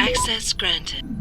Access granted.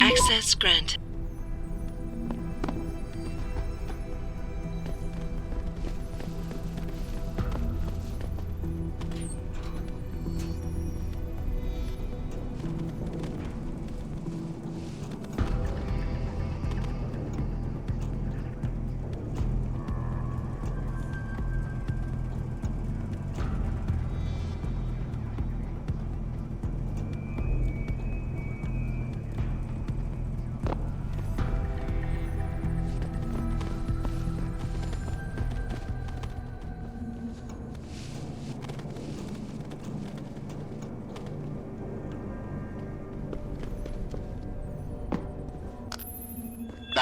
Access granted.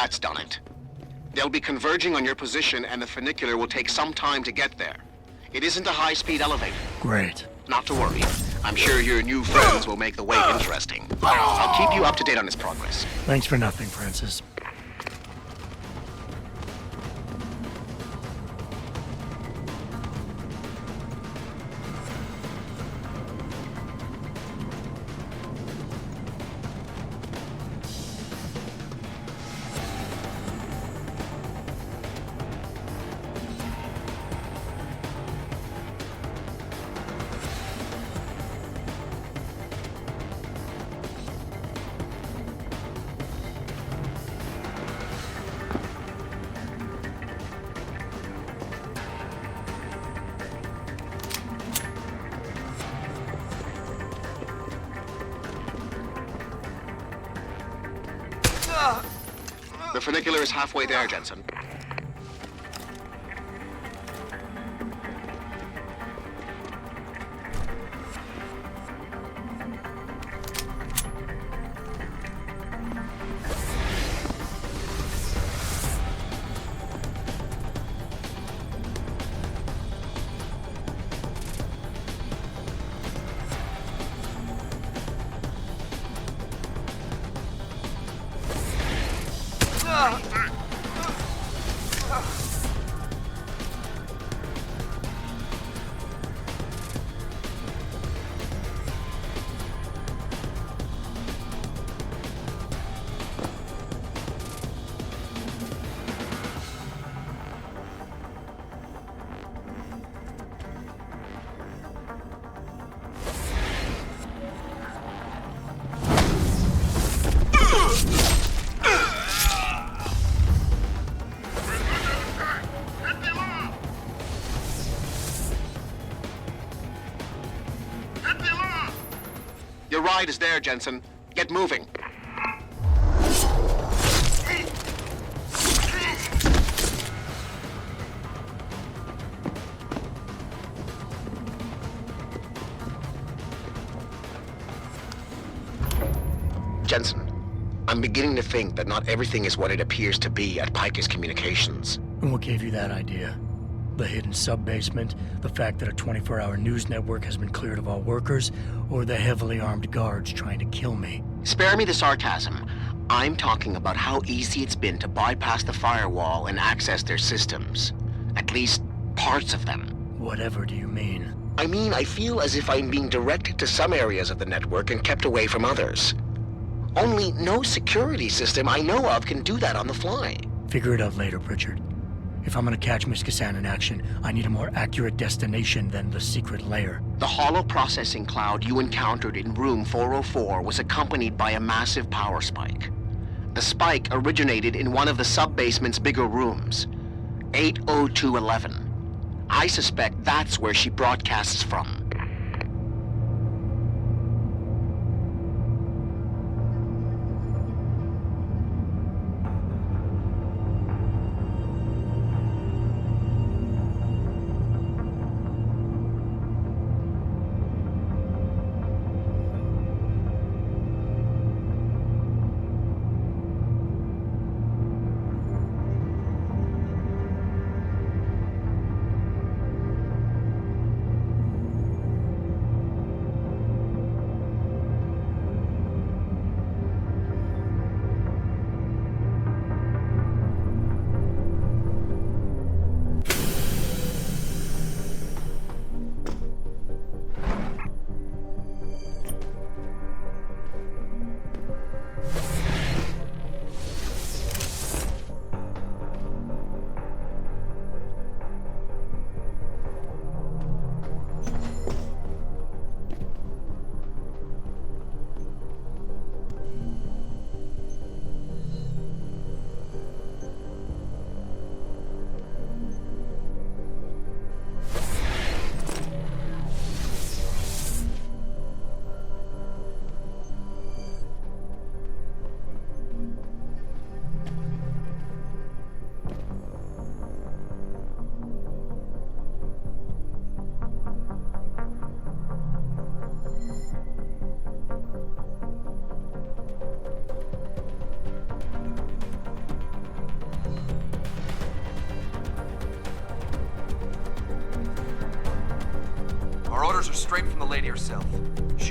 That's done it. They'll be converging on your position, and the funicular will take some time to get there. It isn't a high-speed elevator. Great. Not to worry. I'm sure your new friends will make the way interesting. I'll keep you up to date on its progress. Thanks for nothing, Francis. The funicular is halfway there, Jensen. Outside is there, Jensen. Get moving. Jensen, I'm beginning to think that not everything is what it appears to be at Picus Communications. And what gave you that idea? The hidden sub-basement, the fact that a 24-hour news network has been cleared of all workers, or the heavily armed guards trying to kill me? Spare me the sarcasm. I'm talking about how easy it's been to bypass the firewall and access their systems. At least, parts of them. Whatever do you mean? I mean, I feel as if I'm being directed to some areas of the network and kept away from others. Only no security system I know of can do that on the fly. Figure it out later, Pritchard. If I'm gonna catch Miss Kassan in action, I need a more accurate destination than the secret lair. The hollow processing cloud you encountered in room 404 was accompanied by a massive power spike. The spike originated in one of the sub-basement's bigger rooms, 80211. I suspect that's where she broadcasts from.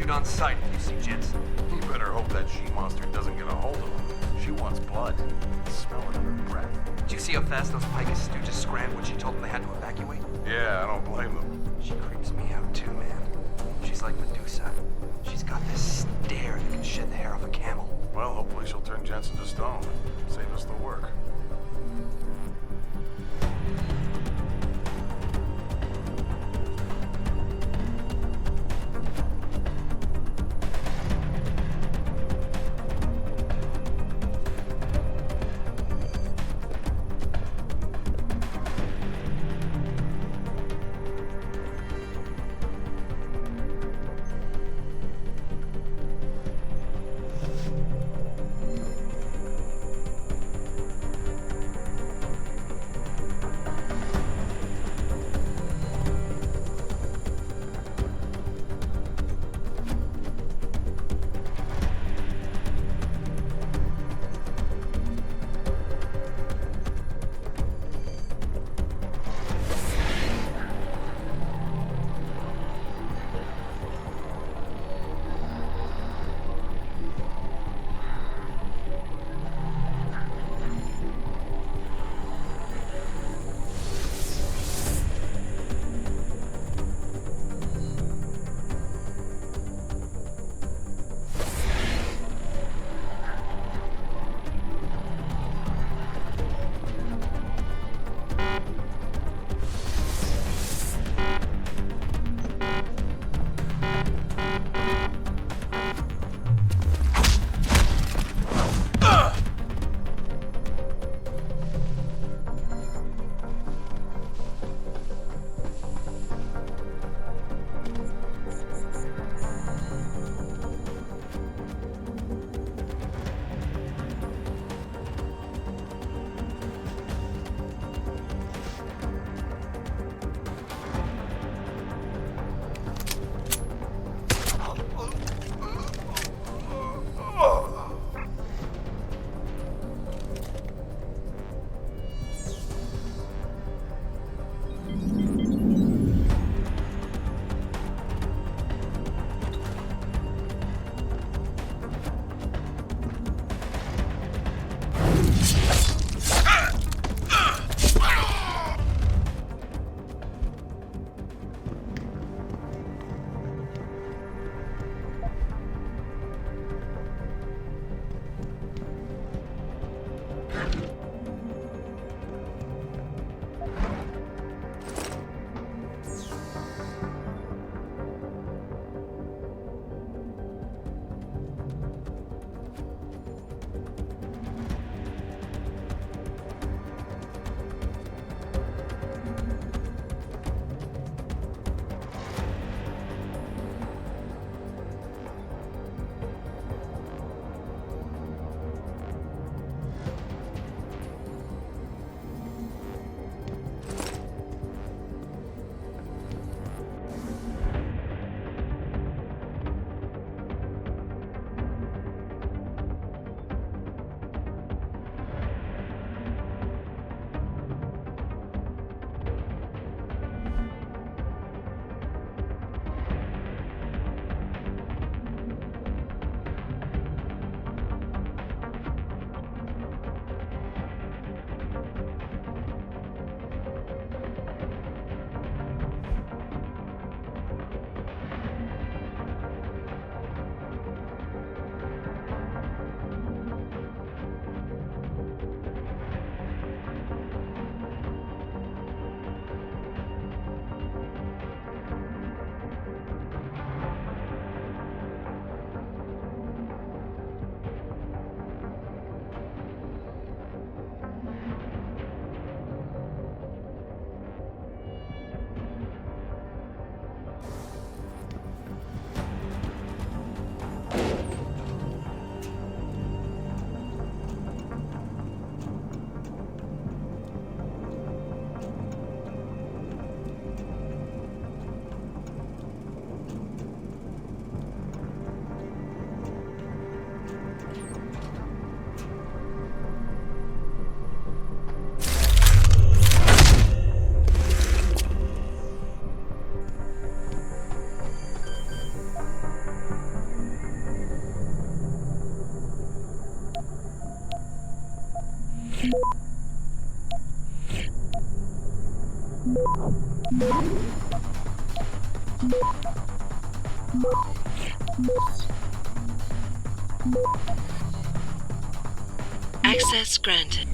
On sight if you see Jensen. You better hope that she-monster doesn't get a hold of him. She wants blood. Smell it in her breath. Did you see how fast those Picus stooges scrammed when she told them they had to evacuate? Yeah, I don't blame them. She creeps me out too, man. She's like Medusa. She's got this stare that can shed the hair off a camel. Well, hopefully she'll turn Jensen to stone. Save us the work. Access granted.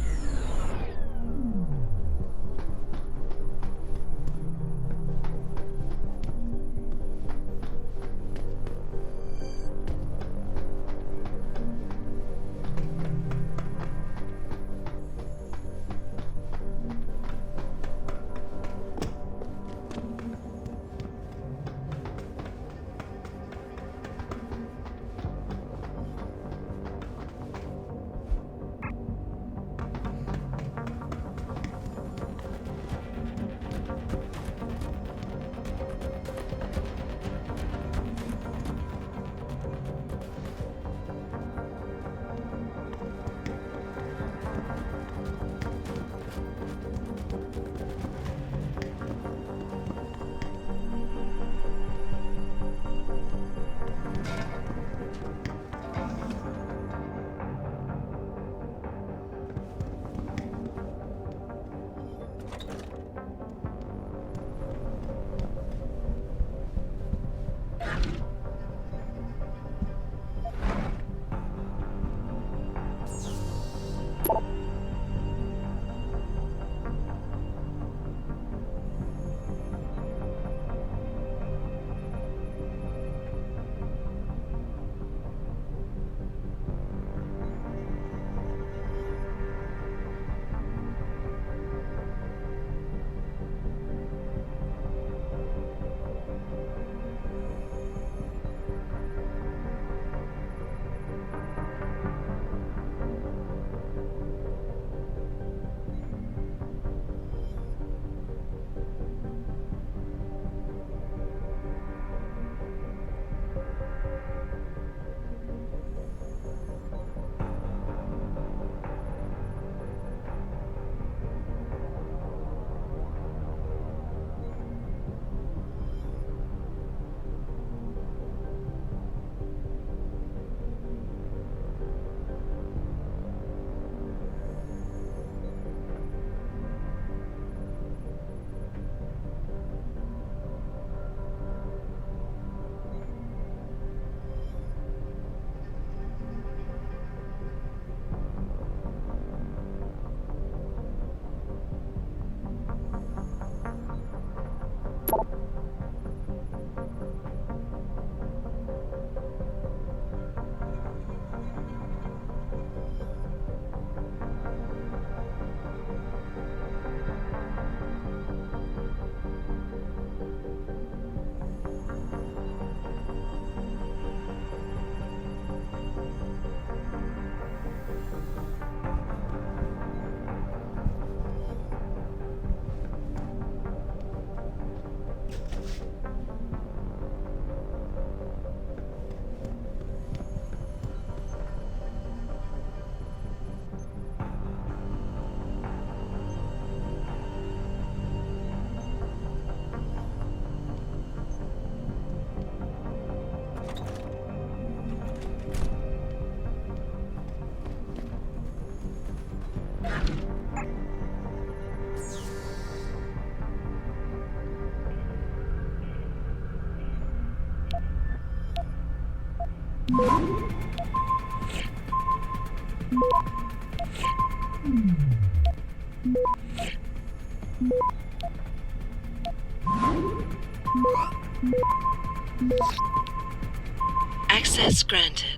Access granted.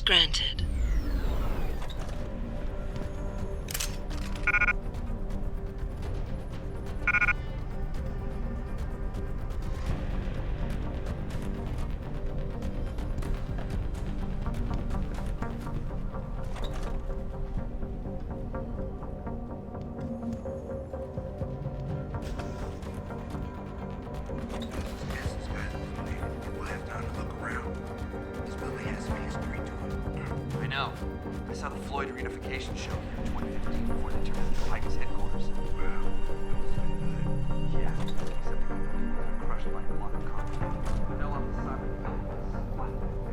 Granted. Floyd show here in 2015 before they turned into Pike's headquarters. Yeah, except the people got crushed by a block of concrete. Vanilla on the side the building was